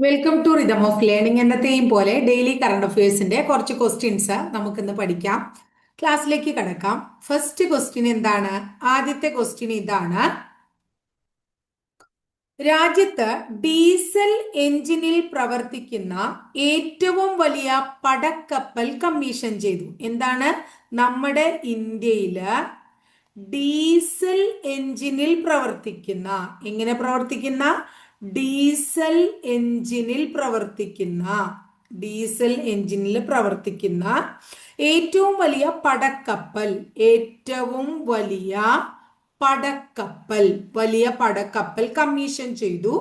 Welcome to rhythm of learning എന്നത്തെയും പോലെ daily current അഫയേഴ്സിന്റെ കുറച്ച് ക്വസ്റ്റ്യൻസ് നമുക്കിന്ന് പഠിക്കാം. ക്ലാസ്സിലേക്ക് കടക്കാം. ഫസ്റ്റ് ക്വസ്റ്റ്യൻ എന്താണ്? ആദ്യത്തെ ക്വസ്റ്റ്യൻ ഇതാണ്. രാജ്യത്ത് ഡീസൽ എഞ്ചിനിൽ പ്രവർത്തിക്കുന്ന ഏറ്റവും വലിയ പടക്കപ്പൽ കമ്മീഷൻ ചെയ്തു. എന്താണ്? നമ്മുടെ ഇന്ത്യയിൽ ഡീസൽ എഞ്ചിനിൽ പ്രവർത്തിക്കുന്ന. എങ്ങനെ പ്രവർത്തിക്കുന്ന? ഡീസൽ എഞ്ചിനിൽ പ്രവർത്തിക്കുന്ന ഡീസൽ എഞ്ചിനിൽ പ്രവർത്തിക്കുന്ന ഏറ്റവും വലിയ പടക്കപ്പൽ ഏറ്റവും വലിയ പടക്കപ്പൽ വലിയ പടക്കപ്പൽ കമ്മീഷൻ ചെയ്തു.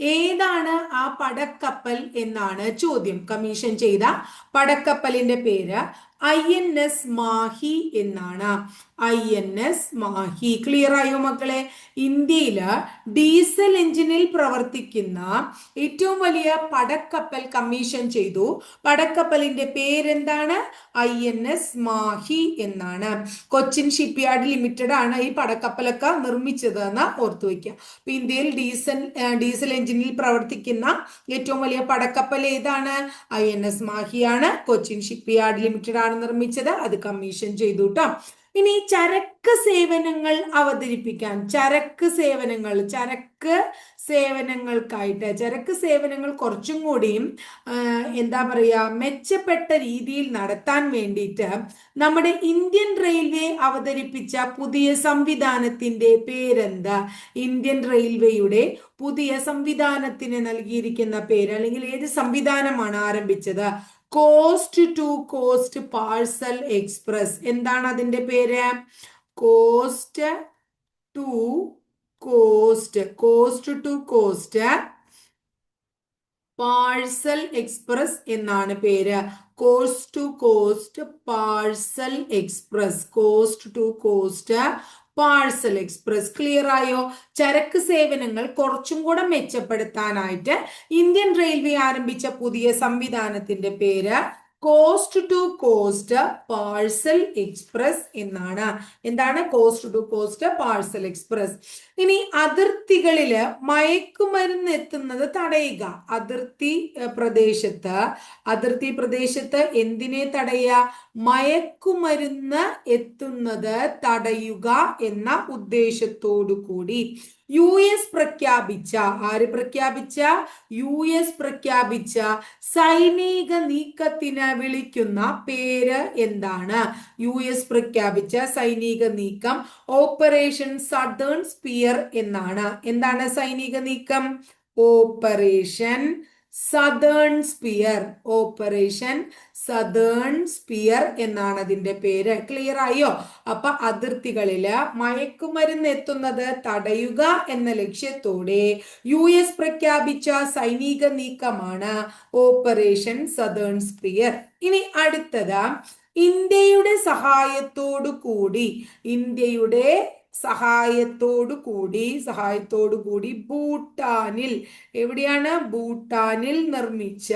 ഏതാണ് ആ പടക്കപ്പൽ എന്നാണ് ചോദ്യം. കമ്മീഷൻ ചെയ്ത പടക്കപ്പലിന്റെ പേര് ഐ എൻ എസ് മാഹി എന്നാണ്. I N S Mahi clear ആയോ മക്കളെ? ഇന്ത്യയിൽ ഡീസൽ എഞ്ചിനിൽ പ്രവർത്തിക്കുന്ന ഏറ്റവും വലിയ പടക്കപ്പൽ കമ്മീഷൻ ചെയ്തു. പടക്കപ്പലിന്റെ പേരെന്താണ്? ഐ എൻ എസ് മാഹി എന്നാണ്. കൊച്ചിൻ ഷിപ്പ്യാർഡ് ലിമിറ്റഡ് ആണ് ഈ പടക്കപ്പലൊക്കെ നിർമ്മിച്ചത് എന്ന് ഓർത്തു വയ്ക്കുക അപ്പൊ ഇന്ത്യയിൽ ഡീസൽ ഡീസൽ എഞ്ചിനിൽ പ്രവർത്തിക്കുന്ന ഏറ്റവും വലിയ പടക്കപ്പൽ ഏതാണ്? ഐ എൻ എസ് മാഹിയാണ്. കൊച്ചിൻ ഷിപ്പ്യാർഡ് ലിമിറ്റഡ് ആണ് നിർമ്മിച്ചത്. അത് കമ്മീഷൻ ചെയ്തു കേട്ടോ ഇനി ചരക്ക് സേവനങ്ങൾ അവതരിപ്പിക്കാൻ ചരക്ക് സേവനങ്ങൾ ചരക്ക് സേവനങ്ങൾക്കായിട്ട് ചരക്ക് സേവനങ്ങൾ കുറച്ചും കൂടിയും എന്താ പറയുക മെച്ചപ്പെട്ട രീതിയിൽ നടത്താൻ വേണ്ടിയിട്ട് നമ്മുടെ ഇന്ത്യൻ റെയിൽവേ അവതരിപ്പിച്ച പുതിയ സംവിധാനത്തിന്റെ പേരെന്താ? ഇന്ത്യൻ റെയിൽവേയുടെ പുതിയ സംവിധാനത്തിന് നൽകിയിരിക്കുന്ന പേര് അല്ലെങ്കിൽ ഏത് സംവിധാനമാണ് ആരംഭിച്ചത്? Coast to coast parcel express എന്താണ് അതിന്റെ പേര്? Coast to coast coast to coast parcel express എന്നാണ് പേര്. Coast to coast parcel express coast to coast parcel express clear ആയോ? ചരക്ക് സേവനങ്ങൾ കുറച്ചും കൂടെ മെച്ചപ്പെടുത്താനായിട്ട് ഇന്ത്യൻ റെയിൽവേ ആരംഭിച്ച പുതിയ സംവിധാനത്തിന്റെ പേര് coast to coast parcel express എന്നാണ്. എന്താണ് coast to coast parcel express ഇനി അതിർത്തികളിൽ മയക്കുമരുന്ന് എത്തുന്നത് തടയുക. അതിർത്തി പ്രദേശത്ത്. അതിർത്തി പ്രദേശത്ത് എന്തിനെ തടയുക? മയക്കുമരുന്ന് എത്തുന്നത് തടയുക എന്ന ഉദ്ദേശത്തോടു കൂടി യു എസ് പ്രഖ്യാപിച്ച ആര് പ്രഖ്യാപിച്ച? യു എസ് പ്രഖ്യാപിച്ച സൈനിക നീക്കത്തിന് വിളിക്കുന്ന പേര് എന്താണ്? യു എസ് പ്രഖ്യാപിച്ച സൈനിക നീക്കം ഓപ്പറേഷൻ സദേൺ സ്പിയർ എന്നാണ്. എന്താണ് സൈനിക നീക്കം? Operation southern spear operation southern spear എന്നാണ് അതിന്റെ പേര്. ക്ലിയർ ആയോ? അപ്പൊ അതിർത്തികളിൽ മയക്കുമരുന്ന് എത്തുന്നത് തടയുക എന്ന ലക്ഷ്യത്തോടെ യു എസ് പ്രഖ്യാപിച്ച സൈനിക നീക്കമാണ് ഓപ്പറേഷൻ സദേൺ സ്പിയർ ഇനി അടുത്തത് ഇന്ത്യയുടെ സഹായത്തോടു കൂടി ഇന്ത്യയുടെ സഹായത്തോടു കൂടി സഹായത്തോടു കൂടി ഭൂട്ടാനിൽ. എവിടെയാണ്? ഭൂട്ടാനിൽ നിർമ്മിച്ച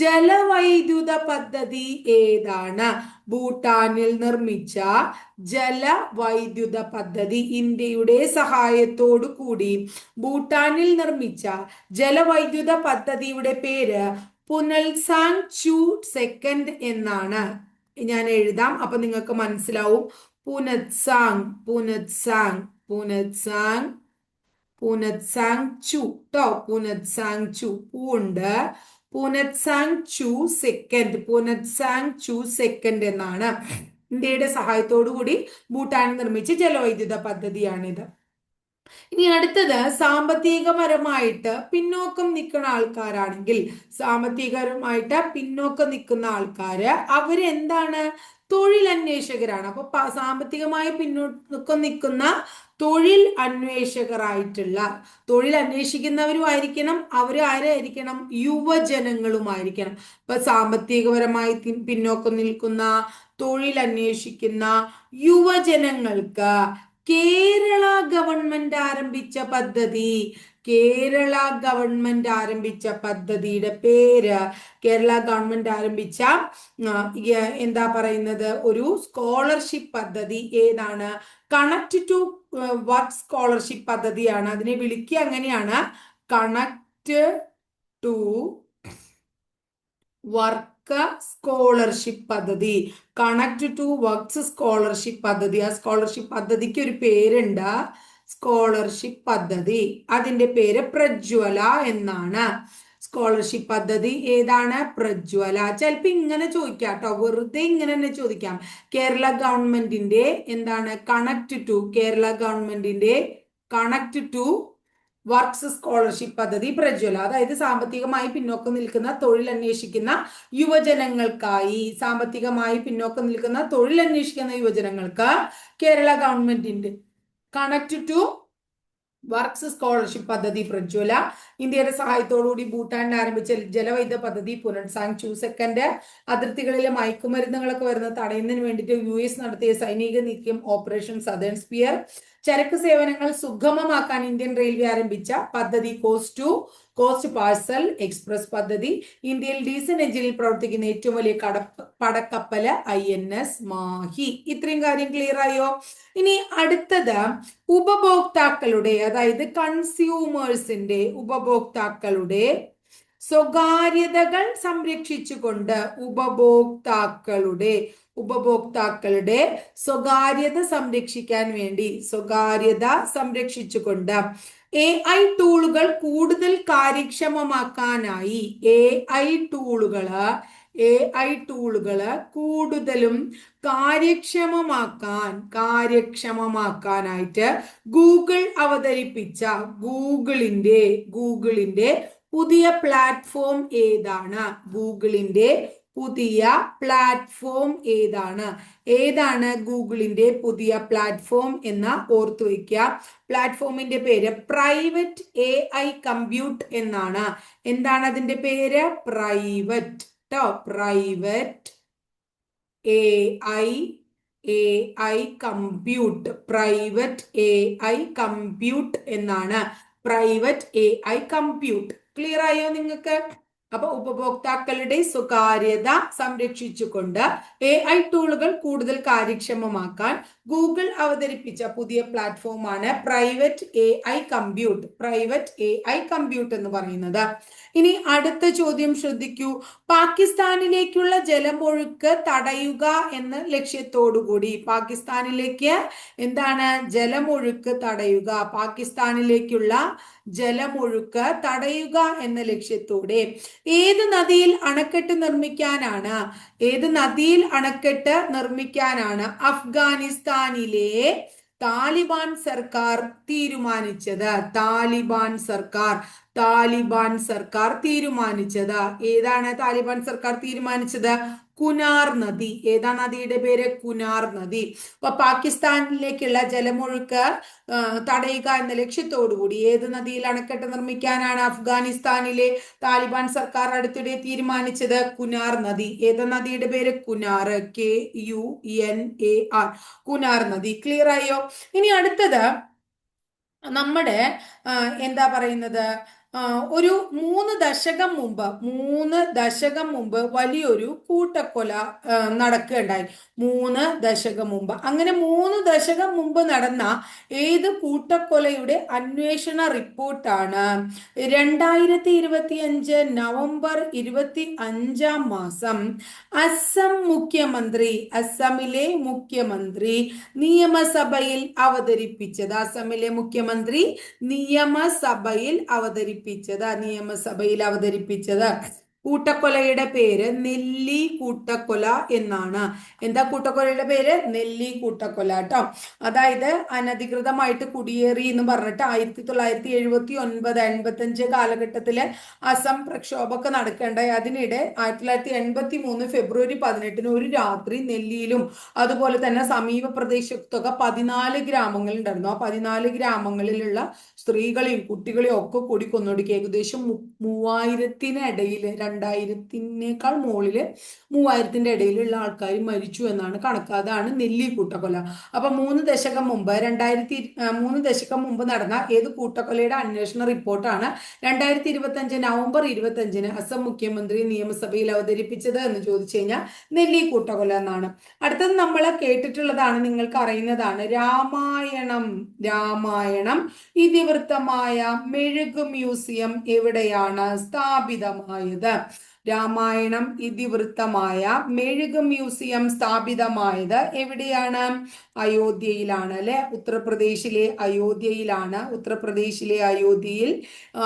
ജലവൈദ്യുത പദ്ധതി ഏതാണ്? ഭൂട്ടാനിൽ നിർമ്മിച്ച ജലവൈദ്യുത പദ്ധതി ഇന്ത്യയുടെ സഹായത്തോടു കൂടി. ഭൂട്ടാനിൽ നിർമ്മിച്ച ജലവൈദ്യുത പദ്ധതിയുടെ പേര് പുനൽസാങ് ചു സെക്കൻഡ് എന്നാണ്. ഞാൻ എഴുതാം അപ്പൊ നിങ്ങൾക്ക് മനസ്സിലാവും. പുനത്സാങ് പുനത്സാങ് പുനത്സാങ് പുനത്സാങ് ചു ട്ടോ പുനത്സാങ് ചു പൂണ്ട് പുനത്സാങ് ചു സെക്കൻഡ് പുനത്സാങ് ചു സെക്കൻഡ് എന്നാണ്. ഇന്ത്യയുടെ കൂടി ഭൂട്ടാൻ നിർമ്മിച്ച ജലവൈദ്യുത പദ്ധതിയാണിത്. ഇനി അടുത്തത് സാമ്പത്തികപരമായിട്ട് പിന്നോക്കം നിൽക്കുന്ന ആൾക്കാരാണെങ്കിൽ സാമ്പത്തികപരമായിട്ട് പിന്നോക്കം നിൽക്കുന്ന ആൾക്കാര് അവരെന്താണ്? തൊഴിൽ അന്വേഷകരാണ് അപ്പൊ സാമ്പത്തികമായി പിന്നോക്കം നിൽക്കുന്ന തൊഴിൽ അന്വേഷകരായിട്ടുള്ള തൊഴിൽ അന്വേഷിക്കുന്നവരും ആയിരിക്കണം അവർ ആരായിരിക്കണം? യുവജനങ്ങളുമായിരിക്കണം. ഇപ്പൊ സാമ്പത്തികപരമായി പിന്നോക്കം നിൽക്കുന്ന തൊഴിൽ അന്വേഷിക്കുന്ന യുവജനങ്ങൾക്ക് കേരള ഗവൺമെന്റ് ആരംഭിച്ച പദ്ധതി. കേരള ഗവൺമെന്റ് ആരംഭിച്ച പദ്ധതിയുടെ പേര് കേരള ഗവൺമെന്റ് ആരംഭിച്ച എന്താ പറയുന്നത്? ഒരു സ്കോളർഷിപ്പ് പദ്ധതി ഏതാണ്? കണക്ട് ടു വർക്ക് സ്കോളർഷിപ്പ് പദ്ധതിയാണ്. അതിനെ വിളിക്കുക അങ്ങനെയാണ്. കണക്ട് ടു വർക്ക് സ്കോളർഷിപ്പ് പദ്ധതി. കണക്ട് ടു വർക്ക്സ് സ്കോളർഷിപ്പ് പദ്ധതി. ആ സ്കോളർഷിപ്പ് പദ്ധതിക്ക് ഒരു പേരുണ്ട്. സ്കോളർഷിപ്പ് പദ്ധതി. അതിന്റെ പേര് പ്രജ്വല എന്നാണ്. സ്കോളർഷിപ്പ് പദ്ധതി ഏതാണ്? പ്രജ്വല. ചിലപ്പോ ഇങ്ങനെ ചോദിക്കാം കേട്ടോ വെറുതെ ഇങ്ങനെ തന്നെ ചോദിക്കാം. കേരള ഗവൺമെന്റിന്റെ എന്താണ്? കണക്ട് ടു കേരള ഗവൺമെന്റിന്റെ കണക്ട് ടു വർക്ക്സ് സ്കോളർഷിപ്പ് പദ്ധതി പ്രജ്വല. അതായത് സാമ്പത്തികമായി പിന്നോക്കം നിൽക്കുന്ന തൊഴിൽ അന്വേഷിക്കുന്ന യുവജനങ്ങൾക്കായി സാമ്പത്തികമായി പിന്നോക്കം നിൽക്കുന്ന തൊഴിൽ അന്വേഷിക്കുന്ന യുവജനങ്ങൾക്ക് കേരള ഗവൺമെന്റിന്റെ കണക്ട് ടു വർക്ക്സ് സ്കോളർഷിപ്പ് പദ്ധതി പ്രജ്വല. ഇന്ത്യയുടെ സഹായത്തോടുകൂടി ഭൂട്ടാനിൽ ആരംഭിച്ച ജലവൈദ്യ പദ്ധതി പുനർസാങ് ചൂ സെക്കൻഡ് അതിർത്തികളിലെ മയക്കുമരുന്നുകളൊക്കെ വരുന്നത് തടയുന്നതിന് വേണ്ടിയിട്ട് യു എസ് നടത്തിയ സൈനിക നീക്കം ഓപ്പറേഷൻ സദേൺ സ്പിയർ ചരക്ക് സേവനങ്ങൾ സുഗമമാക്കാൻ ഇന്ത്യൻ റെയിൽവേ ആരംഭിച്ച പദ്ധതി coast to coast parcel express പദ്ധതി ഇന്ത്യയിൽ ഡീസൽ എഞ്ചിനിൽ പ്രവർത്തിക്കുന്ന ഏറ്റവും വലിയ കടപ്പ് പടക്കപ്പൽ ഐ എൻ എസ് മാഹി. ഇത്രയും കാര്യം ക്ലിയർ ആയോ? ഇനി അടുത്തത് ഉപഭോക്താക്കളുടെ അതായത് കൺസ്യൂമേഴ്സിന്റെ ഉപഭോക്താക്കളുടെ സ്വകാര്യതകൾ സംരക്ഷിച്ചുകൊണ്ട് ഉപഭോക്താക്കളുടെ ഉപഭോക്താക്കളുടെ സ്വകാര്യത സംരക്ഷിക്കാൻ വേണ്ടി സ്വകാര്യത സംരക്ഷിച്ചുകൊണ്ട് എ ഐ ടൂളുകൾ കൂടുതൽ കാര്യക്ഷമമാക്കാനായി എ ഐ ടൂളുകൾ എ ഐ ടൂളുകൾ കൂടുതലും കാര്യക്ഷമമാക്കാൻ കാര്യക്ഷമമാക്കാനായിട്ട് ഗൂഗിൾ അവതരിപ്പിച്ച ഗൂഗിളിന്റെ ഗൂഗിളിന്റെ പുതിയ പ്ലാറ്റ്ഫോം ഏതാണ്? ഗൂഗിളിന്റെ പുതിയ പ്ലാറ്റ്ഫോം ഏതാണ്? ഏതാണ് ഗൂഗിളിന്റെ പുതിയ പ്ലാറ്റ്ഫോം എന്ന് ഓർത്തു വയ്ക്കുക പ്ലാറ്റ്ഫോമിന്റെ പേര് പ്രൈവറ്റ് എ ഐ കമ്പ്യൂട്ട് എന്നാണ്. എന്താണ് അതിന്റെ പേര്? പ്രൈവറ്റ് കേട്ടോ private A I A I compute private A I compute എന്നാണ്. Private A I compute clear ആയോ നിങ്ങൾക്ക്? അപ്പൊ ഉപഭോക്താക്കളുടെ സ്വകാര്യത സംരക്ഷിച്ചുകൊണ്ട് എ ഐ ടൂളുകൾ കൂടുതൽ കാര്യക്ഷമമാക്കാൻ ഗൂഗിൾ അവതരിപ്പിച്ച പുതിയ പ്ലാറ്റ്ഫോമാണ് private A I compute private A I compute എന്ന് പറയുന്നത്. ഇനി അടുത്ത ചോദ്യം ശ്രദ്ധിക്കൂ. പാകിസ്ഥാനിലേക്കുള്ള ജലമൊഴുക്ക് തടയുക എന്ന ലക്ഷ്യത്തോടുകൂടി. പാകിസ്ഥാനിലേക്ക് എന്താണ്? ജലമൊഴുക്ക് തടയുക. പാകിസ്ഥാനിലേക്കുള്ള ജലമൊഴുക്ക് തടയുക എന്ന ലക്ഷ്യത്തോടെ ഏത് നദിയിൽ അണക്കെട്ട് നിർമ്മിക്കാനാണ്? ഏത് നദിയിൽ അണക്കെട്ട് നിർമ്മിക്കാനാണ്? അഫ്ഗാനിസ്ഥാനിലെ താലിബാൻ സർക്കാർ തീരുമാനിച്ചത്. താലിബാൻ സർക്കാർ താലിബാൻ സർക്കാർ തീരുമാനിച്ചത്. ഏതാണ് താലിബാൻ സർക്കാർ തീരുമാനിച്ചത്? കുനാർ നദി. ഏതാ നദിയുടെ പേര്? കുനാർ നദി. അപ്പൊ പാകിസ്ഥാനിലേക്കുള്ള ജലമൊഴുക്ക് തടയുക എന്ന ലക്ഷ്യത്തോടുകൂടി ഏത് നദിയിൽ അണക്കെട്ട് നിർമ്മിക്കാനാണ് അഫ്ഗാനിസ്ഥാനിലെ താലിബാൻ സർക്കാർ അടുത്തിടെ തീരുമാനിച്ചത്? കുനാർ നദി. ഏത നദിയുടെ പേര്? Kunar. K U N A R. Kunar നദി. ക്ലിയർ ആയോ? ഇനി അടുത്തത് നമ്മുടെ എന്താ പറയുന്നത്? ഒരു മൂന്ന് ദശകം മുമ്പ് മൂന്ന് ദശകം മുമ്പ് വലിയൊരു കൂട്ടക്കൊല നടക്കുകയുണ്ടായി. മൂന്ന് ദശകം മുമ്പ്. അങ്ങനെ മൂന്ന് ദശകം മുമ്പ് നടന്ന ഏത് കൂട്ടക്കൊലയുടെ അന്വേഷണ റിപ്പോർട്ടാണ്? രണ്ടായിരത്തി ഇരുപത്തി അഞ്ച് നവംബർ ഇരുപത്തി അഞ്ചാം മാസം അസം മുഖ്യമന്ത്രി അസമിലെ മുഖ്യമന്ത്രി നിയമസഭയിൽ അവതരിപ്പിച്ചത്. അസമിലെ മുഖ്യമന്ത്രി നിയമസഭയിൽ അവതരിപ്പിച്ചത്. അവതരിപ്പിച്ചത് നിയമസഭയിൽ അവതരിപ്പിച്ചത്. കൂട്ടക്കൊലയുടെ പേര് നെല്ലി കൂട്ടക്കൊല എന്നാണ്. എന്താ കൂട്ടക്കൊലയുടെ പേര്? നെല്ലി കൂട്ടക്കൊല കേട്ടോ അതായത് അനധികൃതമായിട്ട് കുടിയേറി എന്ന് പറഞ്ഞിട്ട് ആയിരത്തി തൊള്ളായിരത്തി എഴുപത്തി ഒൻപത് എൺപത്തി അഞ്ച് കാലഘട്ടത്തിൽ അസം പ്രക്ഷോഭമൊക്കെ നടക്കേണ്ടായി. അതിനിടെ ആയിരത്തി തൊള്ളായിരത്തി എൺപത്തി മൂന്ന് ഫെബ്രുവരി പതിനെട്ടിന് ഒരു രാത്രി നെല്ലിയിലും അതുപോലെ തന്നെ സമീപ പ്രദേശത്തൊക്കെ പതിനാല് ഗ്രാമങ്ങളുണ്ടായിരുന്നു ആ പതിനാല് ഗ്രാമങ്ങളിലുള്ള സ്ത്രീകളെയും കുട്ടികളെയും ഒക്കെ കൂടി കൊന്നൊടുക്കി. ഏകദേശം മൂവായിരത്തിനിടയിൽ രണ്ടായിരത്തിനേക്കാൾ മുകളിൽ മൂവായിരത്തിന്റെ ഇടയിലുള്ള ആൾക്കാർ മരിച്ചു എന്നാണ് കണക്ക്. അതാണ് നെല്ലി കൂട്ടക്കൊല. അപ്പൊ മൂന്ന് ദശകം മുമ്പ് രണ്ടായിരത്തി മൂന്ന് ദശകം മുമ്പ് നടന്ന ഏത് കൂട്ടക്കൊലയുടെ അന്വേഷണ റിപ്പോർട്ടാണ് രണ്ടായിരത്തി ഇരുപത്തി അഞ്ച് നവംബർ ഇരുപത്തി അഞ്ചിന് അസം മുഖ്യമന്ത്രി നിയമസഭയിൽ അവതരിപ്പിച്ചത് എന്ന് ചോദിച്ചു കഴിഞ്ഞാൽ നെല്ലി കൂട്ടക്കൊല എന്നാണ്. അടുത്തത് നമ്മൾ കേട്ടിട്ടുള്ളതാണ് നിങ്ങൾക്ക് അറിയുന്നതാണ്. രാമായണം രാമായണം ഇതിവൃത്തമായ മെഴുകു മ്യൂസിയം എവിടെയാണ് സ്ഥാപിതമായത്? രാമായണം ഇതിവൃത്തമായ മെഴുക് മ്യൂസിയം സ്ഥാപിതമായത് എവിടെയാണ്? അയോധ്യയിലാണ് അല്ലെ? ഉത്തർപ്രദേശിലെ അയോധ്യയിലാണ്. ഉത്തർപ്രദേശിലെ അയോധ്യയിൽ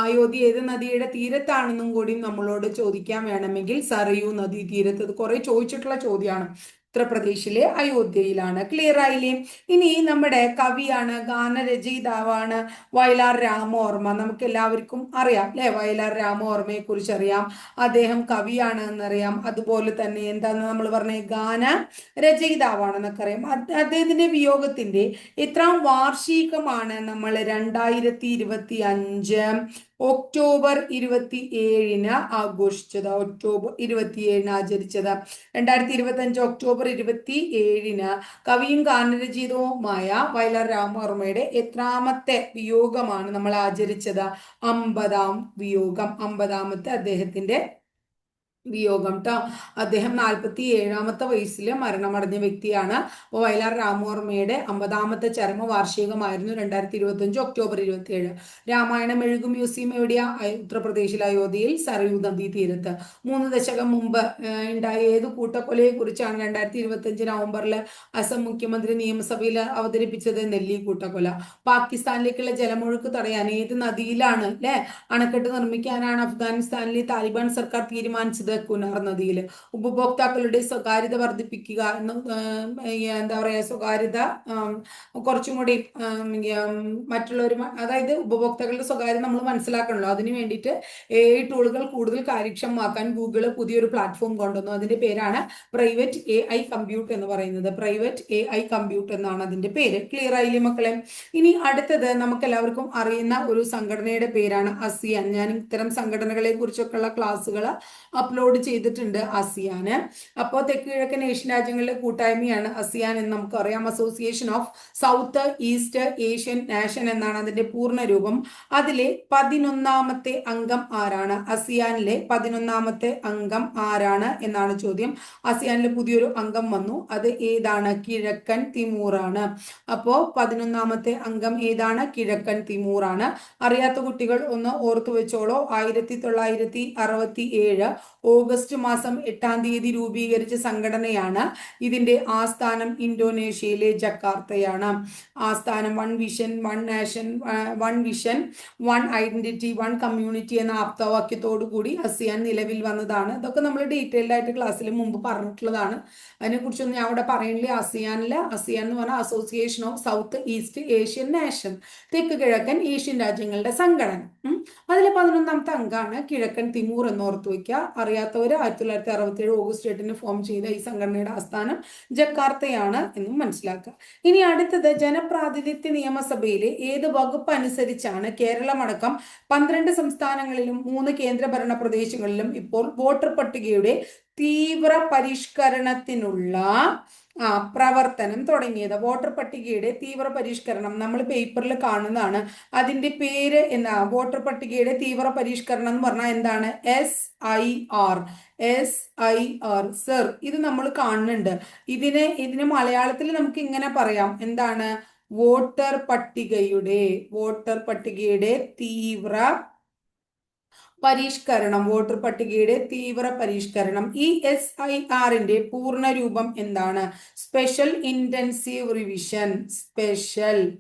അയോധ്യ ഏത് നദിയുടെ തീരത്താണെന്നും കൂടി നമ്മളോട് ചോദിക്കാൻ വേണമെങ്കിൽ സറയൂ നദീ തീരത്ത് കുറെ ചോദിച്ചിട്ടുള്ള ചോദ്യമാണ്. ഉത്തർപ്രദേശിലെ അയോധ്യയിലാണ്. ക്ലിയർ ആയില്ലേ? ഇനി നമ്മുടെ കവിയാണ് ഗാനരചയിതാവാണ് വയലാർ രാമോർമ്മ നമുക്ക് എല്ലാവർക്കും അറിയാം അല്ലെ? വയലാർ രാമോർമ്മയെ കുറിച്ച് അറിയാം. അദ്ദേഹം കവിയാണ് എന്നറിയാം അതുപോലെ തന്നെ എന്താന്ന് നമ്മൾ പറഞ്ഞ? ഗാന രചയിതാവാണെന്നൊക്കെ അറിയാം അദ്ദേഹത്തിന്റെ വിയോഗത്തിന്റെ എത്രാം വാർഷികമാണ് നമ്മൾ രണ്ടായിരത്തി ഇരുപത്തി അഞ്ച് ഒക്ടോബർ ഇരുപത്തി ഏഴിന് ആഘോഷിച്ചത്. ഒക്ടോബർ ഇരുപത്തിയേഴിന് ആചരിച്ചത്. രണ്ടായിരത്തി ഇരുപത്തി അഞ്ച് ഒക്ടോബർ ഇരുപത്തി ഏഴിന് കവിയും ഗാനരചിതവുമായ വയലാർ രാമവർമ്മയുടെ എത്രാമത്തെ വിയോഗമാണ് നമ്മൾ ആചരിച്ചത്. അമ്പതാം വിയോഗം. അമ്പതാമത്തെ അദ്ദേഹത്തിന്റെ വിയോഗം ട്ടോ. അദ്ദേഹം നാൽപ്പത്തി ഏഴാമത്തെ വയസ്സിൽ മരണമടഞ്ഞ വ്യക്തിയാണ്. അപ്പോൾ വയലാർ രാമവർമ്മയുടെ അമ്പതാമത്തെ ചരമ വാർഷികമായിരുന്നു രണ്ടായിരത്തി ഇരുപത്തി അഞ്ച് ഒക്ടോബർ ഇരുപത്തി ഏഴ് രാമായണ മെഴുകു മ്യൂസിയം എവിടെയാ? ഉത്തർപ്രദേശിലെ അയോധ്യയിൽ സരയൂ നദീ തീരത്ത്. മൂന്ന് ദശകം മുമ്പ് ഉണ്ടായ ഏത് കൂട്ടക്കൊലയെ കുറിച്ചാണ് രണ്ടായിരത്തി ഇരുപത്തി അഞ്ച് നവംബറിൽ അസം മുഖ്യമന്ത്രി നിയമസഭയിൽ അവതരിപ്പിച്ചത്? നെല്ലി കൂട്ടക്കൊല. പാകിസ്ഥാനിലേക്കുള്ള ജലമൊഴുക്ക് തടയാൻ ഏത് നദിയിലാണ് അല്ലെ അണക്കെട്ട് നിർമ്മിക്കാനാണ് അഫ്ഗാനിസ്ഥാനിലെ താലിബാൻ സർക്കാർ തീരുമാനിച്ചത്. കുനാർ നദിയിൽ ഉപഭോക്താക്കളുടെ സ്വകാര്യത വർദ്ധിപ്പിക്കുക എന്ന് എന്താ പറയുക സ്വകാര്യത കുറച്ചും കൂടി മറ്റുള്ളവർ അതായത് ഉപഭോക്താക്കളുടെ സ്വകാര്യത നമ്മൾ മനസ്സിലാക്കണല്ലോ. അതിന് വേണ്ടിയിട്ട് എ ഐ ടൂളുകൾ കൂടുതൽ കാര്യക്ഷമമാക്കാൻ ഗൂഗിൾ പുതിയൊരു പ്ലാറ്റ്ഫോം കൊണ്ടുവന്നു. അതിന്റെ പേരാണ് പ്രൈവറ്റ് എ ഐ കമ്പ്യൂട്ട് എന്ന് പറയുന്നത്. പ്രൈവറ്റ് എ ഐ കമ്പ്യൂട്ട് എന്നാണ് അതിന്റെ പേര്. ക്ലിയർ ആയില്ലേ മക്കളെ? ഇനി അടുത്തത് നമുക്ക് എല്ലാവർക്കും അറിയുന്ന ഒരു സംഘടനയുടെ പേരാണ് അസിയാൻ. ഞാൻ ഇത്തരം സംഘടനകളെ കുറിച്ചൊക്കെയുള്ള ക്ലാസ്സുകൾ അപ്ലോഡ് ചെയ്തിട്ടുണ്ട് അസിയാന്. അപ്പോൾ തെക്ക് കിഴക്കൻ ഏഷ്യൻ രാജ്യങ്ങളിലെ കൂട്ടായ്മയാണ് അസിയാൻ എന്ന് നമുക്കറിയാം. Association of south east Asian nation എന്നാണ് അതിന്റെ പൂർണ രൂപം അതിലെ പതിനൊന്നാമത്തെ അംഗം ആരാണ്? അസിയാനിലെ പതിനൊന്നാമത്തെ അംഗം ആരാണ് എന്നാണ് ചോദ്യം. അസിയാനിലെ പുതിയൊരു അംഗം വന്നു. അത് ഏതാണ്? കിഴക്കൻ തിമൂറാണ്. അപ്പോ പതിനൊന്നാമത്തെ അംഗം ഏതാണ്? കിഴക്കൻ തിമൂറാണ്. അറിയാത്ത കുട്ടികൾ ഒന്ന് ഓർത്തു വെച്ചോളോ ആയിരത്തി തൊള്ളായിരത്തി അറുപത്തി ഏഴ് ഓഗസ്റ്റ് മാസം എട്ടാം തീയതി രൂപീകരിച്ച സംഘടനയാണ് ഇതിന്റെ ആസ്ഥാനം ഇന്തോനേഷ്യയിലെ ജക്കാർത്തയാണ്. ആസ്ഥാനം one vision one nation one vision one identity one community എന്ന ആപ്തവാക്യത്തോടു കൂടി അസിയാൻ നിലവിൽ വന്നതാണ്. ഇതൊക്കെ നമ്മൾ ഡീറ്റെയിൽഡ് ആയിട്ട് ക്ലാസ്സിൽ മുമ്പ് പറഞ്ഞിട്ടുള്ളതാണ്. അതിനെക്കുറിച്ചൊന്നും ഞാൻ അവിടെ പറയുന്നില്ല അസിയാനിലെ അസിയാൻ എന്ന് പറഞ്ഞാൽ association of south east Asian nation തെക്ക് കിഴക്കൻ ഏഷ്യൻ രാജ്യങ്ങളുടെ സംഘടന. അതിലെ പതിനൊന്നാമത്തെ അംഗമാണ് കിഴക്കൻ തിമൂർ എന്ന് ഓർത്തു വയ്ക്കുക അറിയാത്തവർ ആയിരത്തി തൊള്ളായിരത്തി അറുപത്തി ഏഴ് ഓഗസ്റ്റ് എട്ടിന് ഫോം ചെയ്ത ഈ സംഘടനയുടെ ആസ്ഥാനം ജക്കാർത്തയാണ് എന്നും മനസ്സിലാക്കുക. ഇനി അടുത്തത് ജനപ്രാതിനിധ്യ നിയമസഭയിലെ ഏത് വകുപ്പ് അനുസരിച്ചാണ് കേരളമടക്കം പന്ത്രണ്ട് സംസ്ഥാനങ്ങളിലും മൂന്ന് കേന്ദ്രഭരണ പ്രദേശങ്ങളിലും ഇപ്പോൾ വോട്ടർ പട്ടികയുടെ തീവ്ര പരിഷ്കരണത്തിനുള്ള ആ പ്രവർത്തനം തുടങ്ങിയത്. വോട്ടർ പട്ടികയുടെ തീവ്ര പരിഷ്കരണം നമ്മൾ പേപ്പറിൽ കാണുന്നതാണ്. അതിന്റെ പേര് എന്താ വോട്ടർ പട്ടികയുടെ തീവ്ര പരിഷ്കരണം എന്ന് പറഞ്ഞാൽ എന്താണ്? S I R S I R sir ഇത് നമ്മൾ കാണുന്നുണ്ട്. ഇതിനെ ഇതിന് മലയാളത്തിൽ നമുക്ക് ഇങ്ങനെ പറയാം. എന്താണ്? വോട്ടർ പട്ടികയുടെ വോട്ടർ പട്ടികയുടെ തീവ്ര പരിഷ്കരണം വോട്ടർ പട്ടികയുടെ തീവ്ര പരിഷ്കരണം. ഇ എസ് ഐ ആറിന്റെ പൂർണ രൂപം എന്താണ്? Special intensive revision special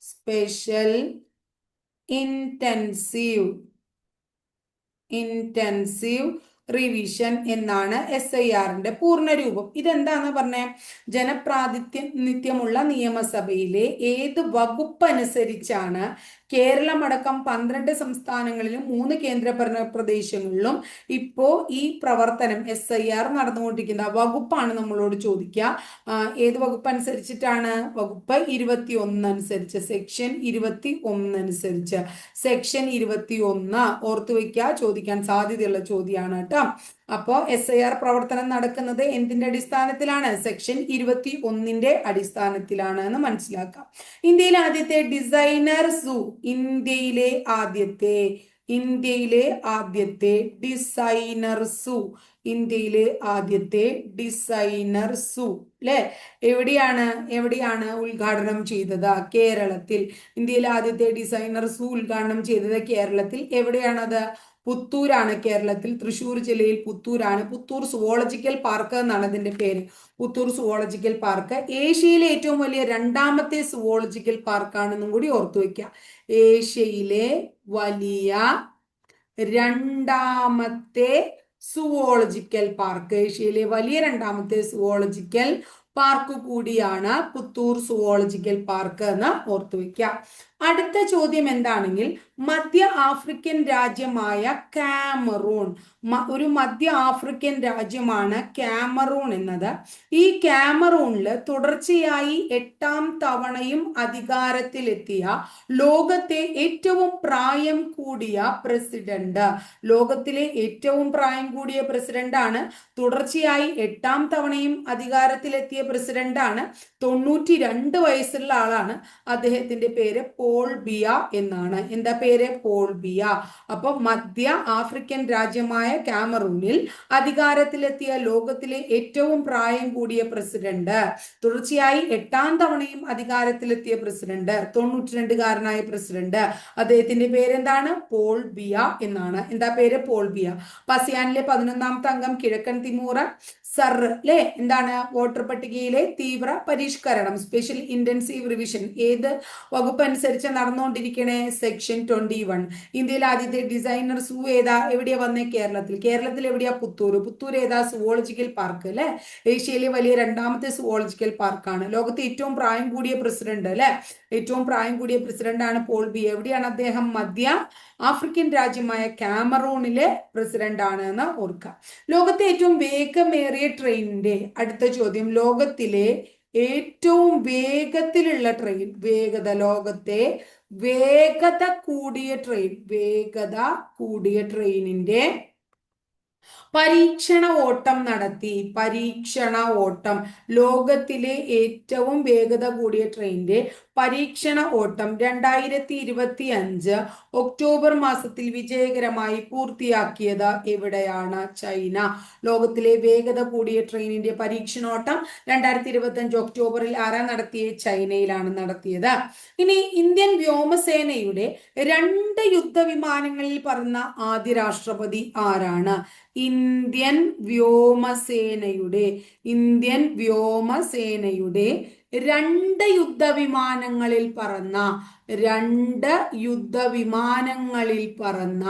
special intensive intensive revision എന്നാണ് എസ് ഐ ആറിന്റെ പൂർണ രൂപം ഇതെന്താന്ന് പറഞ്ഞ? ജനപ്രാതിനിധ്യമുള്ള നിയമസഭയിലെ ഏത് വകുപ്പ് അനുസരിച്ചാണ് കേരളം അടക്കം പന്ത്രണ്ട് സംസ്ഥാനങ്ങളിലും മൂന്ന് കേന്ദ്രഭരണ പ്രദേശങ്ങളിലും ഇപ്പോ ഈ പ്രവർത്തനം എസ് ഐ ആർ നടന്നുകൊണ്ടിരിക്കുന്ന വകുപ്പാണ് നമ്മളോട് ചോദിക്കുക. ഏത് വകുപ്പ് അനുസരിച്ചിട്ടാണ് വകുപ്പ് ഇരുപത്തി ഒന്ന് അനുസരിച്ച് സെക്ഷൻ ഇരുപത്തി ഒന്ന് അനുസരിച്ച് സെക്ഷൻ ഇരുപത്തി ഒന്ന് ഓർത്തു വയ്ക്കുക ചോദിക്കാൻ സാധ്യതയുള്ള ചോദ്യമാണ് കേട്ടോ. അപ്പോ എസ് ഐ ആർ പ്രവർത്തനം നടക്കുന്നത് എന്തിന്റെ അടിസ്ഥാനത്തിലാണ്? സെക്ഷൻ ഇരുപത്തി ഒന്നിന്റെ അടിസ്ഥാനത്തിലാണ് എന്ന് മനസ്സിലാക്കാം. ഇന്ത്യയിലെ ആദ്യത്തെ ഡിസൈനർ സൂ ഇന്ത്യയിലെ ആദ്യത്തെ ഇന്ത്യയിലെ ആദ്യത്തെ ഡിസൈനർ സൂ ഇന്ത്യയിലെ ആദ്യത്തെ ഡിസൈനർ സൂ അല്ലെ എവിടെയാണ് എവിടെയാണ് ഉദ്ഘാടനം ചെയ്തത്? കേരളത്തിൽ. ഇന്ത്യയിലെ ആദ്യത്തെ ഡിസൈനർ സൂ ഉദ്ഘാടനം ചെയ്തത് കേരളത്തിൽ. എവിടെയാണത്? പുത്തൂരാണ് കേരളത്തിൽ. തൃശ്ശൂർ ജില്ലയിൽ പുത്തൂരാണ്. പുത്തൂർ സുവോളജിക്കൽ പാർക്ക് എന്നാണ് അതിന്റെ പേര്. Puthur zoological park. ഏഷ്യയിലെ ഏറ്റവും വലിയ രണ്ടാമത്തെ സുവോളജിക്കൽ പാർക്കാണെന്നും കൂടി ഓർത്തു വെക്കുക. ഏഷ്യയിലെ വലിയ രണ്ടാമത്തെ സുവോളജിക്കൽ പാർക്ക്. ഏഷ്യയിലെ വലിയ രണ്ടാമത്തെ സുവോളജിക്കൽ പാർക്ക് കൂടിയാണ് പുത്തൂർ സുവോളജിക്കൽ പാർക്ക് എന്ന് ഓർത്തു വെക്കുക. അടുത്ത ചോദ്യം എന്താണെങ്കിൽ മധ്യ ആഫ്രിക്കൻ രാജ്യമായ കാമറൂൺ. ഒരു മധ്യ ആഫ്രിക്കൻ രാജ്യമാണ് കാമറൂൺ എന്നത്. ഈ കാമറൂണിൽ തുടർച്ചയായി എട്ടാം തവണയും അധികാരത്തിലെത്തിയ ലോകത്തെ ഏറ്റവും പ്രായം കൂടിയ പ്രസിഡന്റ്. ലോകത്തിലെ ഏറ്റവും പ്രായം കൂടിയ പ്രസിഡന്റാണ്. തുടർച്ചയായി എട്ടാം തവണയും അധികാരത്തിലെത്തിയ പ്രസിഡന്റാണ്. തൊണ്ണൂറ്റി രണ്ട് വയസ്സുള്ള ആളാണ്. അദ്ദേഹത്തിന്റെ പേര് പോൾ ബിയ എന്നാണ്. എന്താ പേര്? പോൾബിയ അപ്പൊ മധ്യ ആഫ്രിക്കൻ രാജ്യമായ കാമറൂണിൽ അധികാരത്തിലെത്തിയ ലോകത്തിലെ ഏറ്റവും പ്രായം കൂടിയ പ്രസിഡന്റ് തുടർച്ചയായി എട്ടാം തവണയും അധികാരത്തിലെത്തിയ പ്രസിഡന്റ് തൊണ്ണൂറ്റി രണ്ടുകാരനായ പ്രസിഡന്റ്. അദ്ദേഹത്തിന്റെ പേരെന്താണ്? പോൾ ബിയ എന്നാണ്. എന്താ പേര്? പോൾ ബിയ പസിയാനിലെ പതിനൊന്നാമത്തെ അംഗം കിഴക്കൻ തിമൂറ സർ അല്ലെ എന്താണ് വോട്ടർ പട്ടികയിലെ തീവ്ര പരിഷ്കരണം? സ്പെഷ്യൽ ഇന്റൻസീവ് റിവിഷൻ ഏത് വകുപ്പ് അനുസരിച്ച് നടന്നുകൊണ്ടിരിക്കണേ? സെക്ഷൻ ട്വന്റി വൺ ഇന്ത്യയിലെ ആദ്യത്തെ ഡിസൈനർ സൂ ഏതാ? എവിടെയാ വന്നേ? കേരളത്തിൽ. കേരളത്തിൽ എവിടെയാ? പുത്തൂർ. പുത്തൂർ ഏതാ? സുവോളജിക്കൽ പാർക്ക് അല്ലെ ഏഷ്യയിലെ വലിയ രണ്ടാമത്തെ സുവോളജിക്കൽ പാർക്കാണ് ലോകത്തെ ഏറ്റവും പ്രായം കൂടിയ പ്രസിഡന്റ് അല്ലെ ഏറ്റവും പ്രായം കൂടിയ പ്രസിഡന്റ് ആണ് പോൾ ബി. എവിടെയാണ് അദ്ദേഹം? മധ്യ ആഫ്രിക്കൻ രാജ്യമായ കാമറൂണിലെ പ്രസിഡന്റാണ് എന്ന് ഓർക്കുക. ലോകത്തെ ഏറ്റവും വേഗമേറിയ ട്രെയിനിന്റെ അടുത്ത ചോദ്യം ലോകത്തിലെ ഏറ്റവും വേഗത്തിലുള്ള ട്രെയിൻ വേഗത ലോകത്തെ വേഗത കൂടിയ ട്രെയിൻ വേഗത കൂടിയ ട്രെയിനിന്റെ പരീക്ഷണ ഓട്ടം നടത്തി. പരീക്ഷണ ഓട്ടം ലോകത്തിലെ ഏറ്റവും വേഗത കൂടിയ ട്രെയിനിന്റെ പരീക്ഷണ ഓട്ടം രണ്ടായിരത്തി ഇരുപത്തി അഞ്ച് ഒക്ടോബർ മാസത്തിൽ വിജയകരമായി പൂർത്തിയാക്കിയത് എവിടെയാണ്? ചൈന. ലോകത്തിലെ വേഗത കൂടിയ ട്രെയിനിന്റെ പരീക്ഷണോട്ടം രണ്ടായിരത്തി ഇരുപത്തി അഞ്ച് ഒക്ടോബറിൽ ആരാ നടത്തിയ? ചൈനയിലാണ് നടത്തിയത്. ഇനി ഇന്ത്യൻ വ്യോമസേനയുടെ രണ്ട് യുദ്ധവിമാനങ്ങളിൽ പറന്ന ആദ്യ രാഷ്ട്രപതി ആരാണ്? ഇന്ത്യൻ വ്യോമസേനയുടെ ഇന്ത്യൻ വ്യോമസേനയുടെ രണ്ട് യുദ്ധവിമാനങ്ങളിൽ പറന്ന രണ്ട് യുദ്ധവിമാനങ്ങളിൽ പറന്ന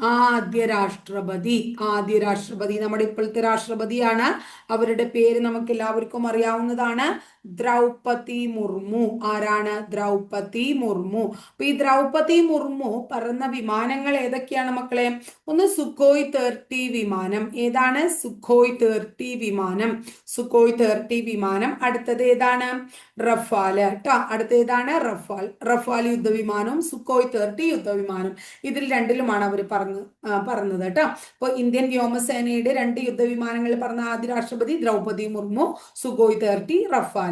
ആദ്യ രാഷ്ട്രപതി. ആദ്യ രാഷ്ട്രപതി നമ്മുടെ ഇപ്പോഴത്തെ രാഷ്ട്രപതിയാണ്. അവരുടെ പേര് നമുക്ക് എല്ലാവർക്കും അറിയാവുന്നതാണ്. ദ്രൗപതി മുർമു. ആരാണ് ദ്രൗപതി മുർമു? അപ്പൊ ഈ ദ്രൗപതി മുർമു പറന്ന വിമാനങ്ങൾ ഏതൊക്കെയാണ് മക്കളെ? ഒന്ന് സുഖോയ് തേർട്ടി വിമാനം. ഏതാണ്? സുഖോയ് തേർട്ടി വിമാനം. സുഖോയ് തേർട്ടി വിമാനം. അടുത്തത് ഏതാണ്? റഫാൽ. കേട്ടോ അടുത്തത് ഏതാണ്? റഫാൽ. റഫാൽ യുദ്ധവിമാനവും സുഖോയ് തേർട്ടി യുദ്ധവിമാനം ഇതിൽ രണ്ടിലുമാണ് അവർ പറഞ്ഞു പറഞ്ഞത് കേട്ടോ അപ്പോൾ ഇന്ത്യൻ വ്യോമസേനയുടെ രണ്ട് യുദ്ധവിമാനങ്ങൾ പറഞ്ഞ ആദ്യ രാഷ്ട്രപതി Droupadi Murmu Sukhoi thirty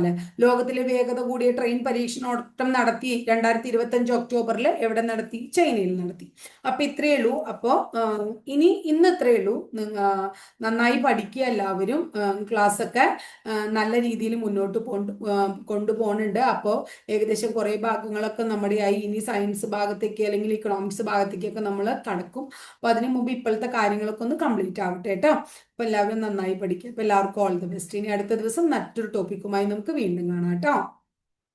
Rafale ലോകത്തിലെ വേഗത കൂടിയ ട്രെയിൻ പരീക്ഷണോട്ടം നടത്തി രണ്ടായിരത്തി ഇരുപത്തി അഞ്ച് ഒക്ടോബറിൽ എവിടെ നടത്തി? ചൈനയിൽ നടത്തി. അപ്പൊ ഇത്രയേ ഉള്ളൂ. അപ്പോ ഇനി ഇന്ന് ഇത്രയേ ഉള്ളൂ. നന്നായി പഠിക്കുക എല്ലാവരും. ക്ലാസ് ഒക്കെ നല്ല രീതിയിൽ മുന്നോട്ട് കൊണ്ട് കൊണ്ടുപോകുന്നുണ്ട് അപ്പോൾ ഏകദേശം കുറേ ഭാഗങ്ങളൊക്കെ നമ്മുടെ ആയി. ഇനി സയൻസ് ഭാഗത്തേക്ക് അല്ലെങ്കിൽ ഇക്കണോമിക്സ് ഭാഗത്തേക്കൊക്കെ നമ്മൾ കടക്കും അപ്പൊ അതിനു മുമ്പ് ഇപ്പോഴത്തെ കാര്യങ്ങളൊക്കെ ഒന്ന് കംപ്ലീറ്റ് ആവട്ടെ കേട്ടോ അപ്പൊ എല്ലാവരും നന്നായി പഠിക്കുക. അപ്പൊ എല്ലാവർക്കും ഓൾ ദി ബെസ്റ്റ് ഇനി അടുത്ത ദിവസം മറ്റൊരു ടോപ്പിക്കുമായി നമുക്ക് വീണ്ടും കാണാം കേട്ടോ.